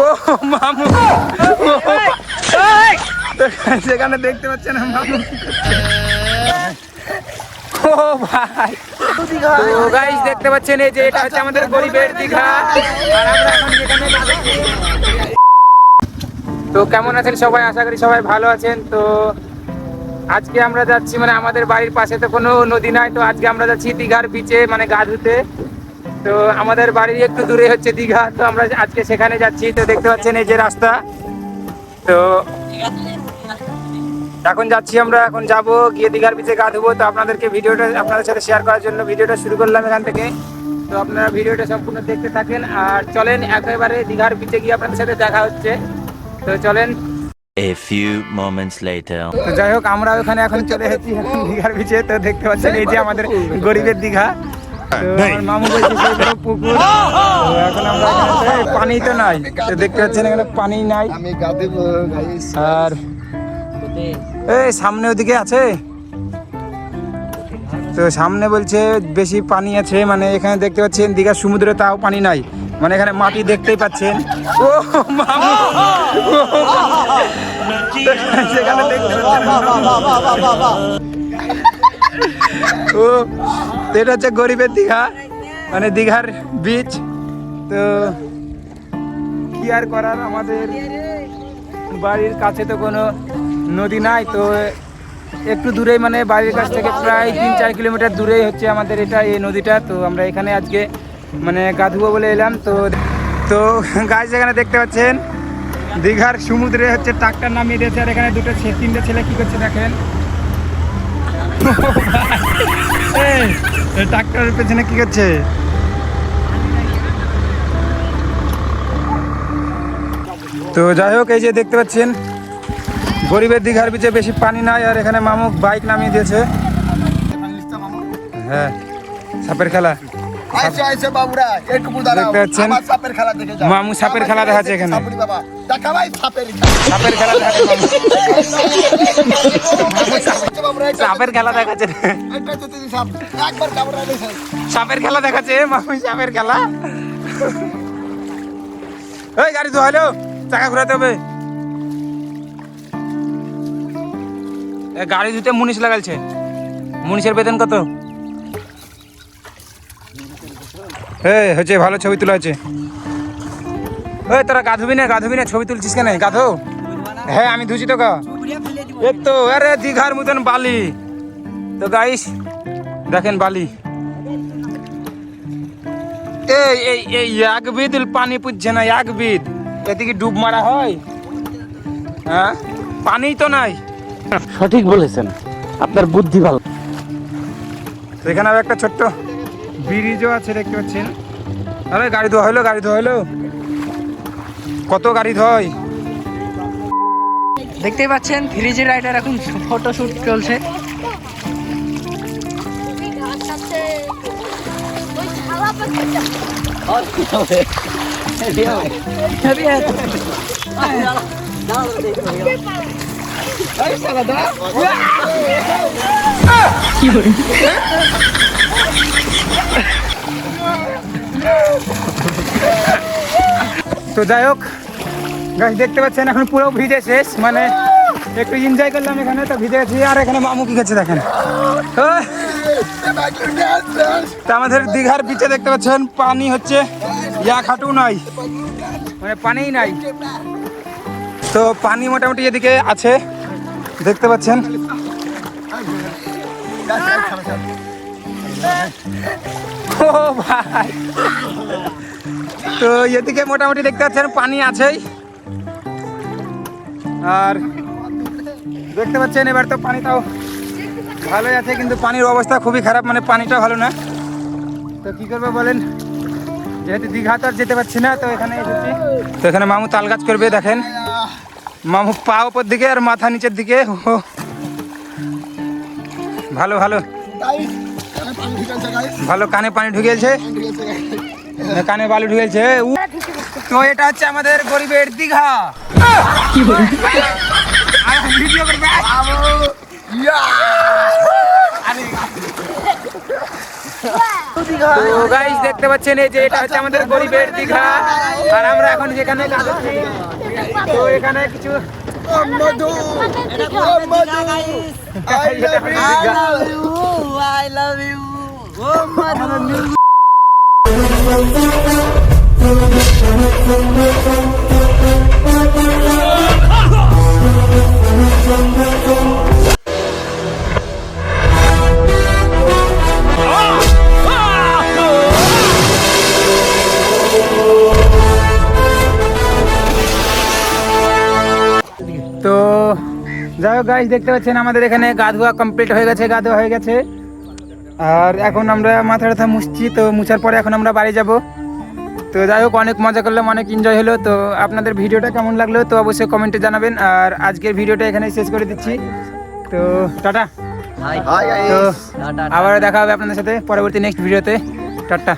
ও সেখানে দেখতে পাচ্ছেন মামু। ও ভাই। গাইস দেখতে পাচ্ছেন এই যে এটা হচ্ছে আমাদের গরিবের দীঘা। তো কেমন আছেন সবাই? আশা করি সবাই ভালো আছেন। তো আজকে আমরা যাচ্ছি মানে আমাদের বাড়ির পাশে তো কোনো নদী নাই। তো আজকে আমরা যাচ্ছি দীঘার বিচে মানে গা ধুতে তো আমাদের বাড়ির একটু দূরে হচ্ছে দীঘা তো আমরা আজকে সেখানে যাচ্ছি। তো দেখতে পাচ্ছেন এই যে রাস্তা। তো এখন যাচ্ছি আমরা এখন যাব গিয়ে দীঘার বিচে গা ধুবো। তো আপনাদেরকে ভিডিওটা আপনাদের সাথে শেয়ার করার জন্য ভিডিওটা শুরু করলাম এখান থেকে। তো আপনারা ভিডিওটা সম্পূর্ণ দেখতে থাকেন। আর চলেন একেবারে দীঘার বিচে গিয়ে আপনাদের সাথে দেখা হচ্ছে। তো চলেন। A few moments later. তো যাই হোক আমরা ওখানে এখন চলে এসেছি দীঘার বিচে তো দেখতে পাচ্ছেন এই যে আমাদের গরিবের দীঘা। মামু বড় পুকুর। তো এখন আমরা পানি তো নাই। দেখতে পাচ্ছেন এখানে পানি নাই। আমি গাদেব গাইস আর এই সামনে ওদিকে আছে। তো সামনে বলছে বেশি পানি আছে। মানে এখানে দেখতে পাচ্ছেন দীঘার সমুদ্রে তাও পানি নাই। মানে এখানে মাটি দেখতেই পাচ্ছেন। ও মামু। সেখানে দেখতে পাচ্ছেন। ও এটা হচ্ছে গরিবের দীঘা মানে দীঘার বিচ তো কি আর করার, আমাদের বাড়ির কাছে তো কোনো নদী নাই, তো একটু দূরেই মানে বাড়ির কাছ থেকে প্রায় তিন চার কিলোমিটার দূরেই হচ্ছে আমাদের এটা, এই নদীটা। তো আমরা এখানে আজকে মানে গাধুবো বলে এলাম, তো তো গাছ যেখানে দেখতে পাচ্ছেন, দীঘার সমুদ্রে হচ্ছে ট্রাক্টর নামিয়ে দিয়েছে, আর এখানে দুটো তিনটে ছেলে কি করছে দেখেন। ট্রাক্টরের পেছনে কি করছে? তো যাই হোক, এই যে দেখতে পাচ্ছেন, গরিবের দিঘার বিচে বেশি পানি নাই আর এখানে মামুক বাইক নামিয়ে দিয়েছে। হ্যাঁ সাপের খেলা। আইসে আইসে বাবুরা একটু দাঁড়াও। আমার সাপের খেলা দেখে যাও। মামু সাপের খেলা দেখাচ্ছে এখানে। সাপুরি বাবা দেখা ভাই সাপের খেলা। সাপের খেলা দেখাচ্ছে মামু। সাপের খেলা দেখাচ্ছে এটা তো তুমি সাপ। একবার কামড়া দিয়েছে সাপের খেলা দেখাচ্ছে মামু সাপের খেলা। এই গাড়ি তো হলো। চাকা ঘুরাতে হবে। এ, গাড়ি ধুতে মুনিশ লাগালছে। মুনিশের বেতন কত? এই হচ্ছে ভালো ছবি তোলা আছে ওই তোরা গাধুবি না গাধুবি না ছবি তুলছিস কেন? গাধো? হ্যাঁ আমি ধুছি তো গা এই তো আরে দীঘার মতন বালি। তো গাইস দেখেন বালি। এই এই এই এক বিদ পানি পুজছে না এক বিদ। এদিকে ডুব মারা হয়। হ্যাঁ? পানি তো নাই। সঠিক বলেছেন। আপনার বুদ্ধি ভালো। আবার একটা ছোট্ট ব্রিজও আছে দেখতে পাচ্ছেন। আরে গাড়ি ধোয়া হলো গাড়ি ধোয়া হলো। কত গাড়ি ধোয়? দেখতেই পাচ্ছেন থ্রিজি রাইডার এখন ফটো শুট চলছে তো যাই হোক গাছ দেখতে পাচ্ছেন, এখন পুরো ভিজে শেষ মানে একটু এনজয় করলাম এখানে, তো ভিজে গেছি, আর এখানে মামু কি গেছে দেখেন। তো আমাদের দীঘার বিচে দেখতে পাচ্ছেন, পানি হচ্ছে এক হাঁটু নাই মানে পানিই নাই। তো পানি মোটামুটি এদিকে আছে, দেখতে পাচ্ছেন। ও ভাই। তো এদিকে মোটামুটি দেখতে পাচ্ছেন, পানি আছেই। আর দেখতে পাচ্ছেন, এবার তো পানিটাও ভালোই আছে, কিন্তু পানির অবস্থা খুবই খারাপ মানে পানিটা ভালো না। তো কি করব বলেন? যেহেতু দীঘা তো আর যেতে পারছি না, তো এখানে এসেছি। তো এখানে মামু তাল গাছ করবে, দেখেন। মামু পা ওপর দিকে আর মাথা নিচের দিকে। ও, ভালো ভালো। ভালো কানে পানি ঢুকেছে। কানে বালু ঢুকেছে। তো এটা হচ্ছে আমাদের গরিবের দীঘা। গাইস দেখতে পাচ্ছেন এই যে এটা হচ্ছে আমাদের গরিবের দীঘা। আর আমরা এখন যেখানে তো এখানে কিছু ইউ আই লাভ ইউ ও মধু তো যাই হোক গাইস দেখতে পাচ্ছেন আমাদের এখানে গা ধোয়া কমপ্লিট হয়ে গেছে গা ধোয়া হয়ে গেছে। আর এখন আমরা মাথা ব্যথা মুছছি তো মুছার পরে এখন আমরা বাড়ি যাব। তো যাই হোক অনেক মজা করলাম অনেক এনজয় হলো। তো আপনাদের ভিডিওটা কেমন লাগল তো অবশ্যই কমেন্টে জানাবেন। আর আজকের ভিডিওটা এখানে শেষ করে দিচ্ছি। তো টাটা। তো আবার দেখা হবে আপনাদের সাথে পরবর্তী নেক্সট ভিডিওতে টাটা।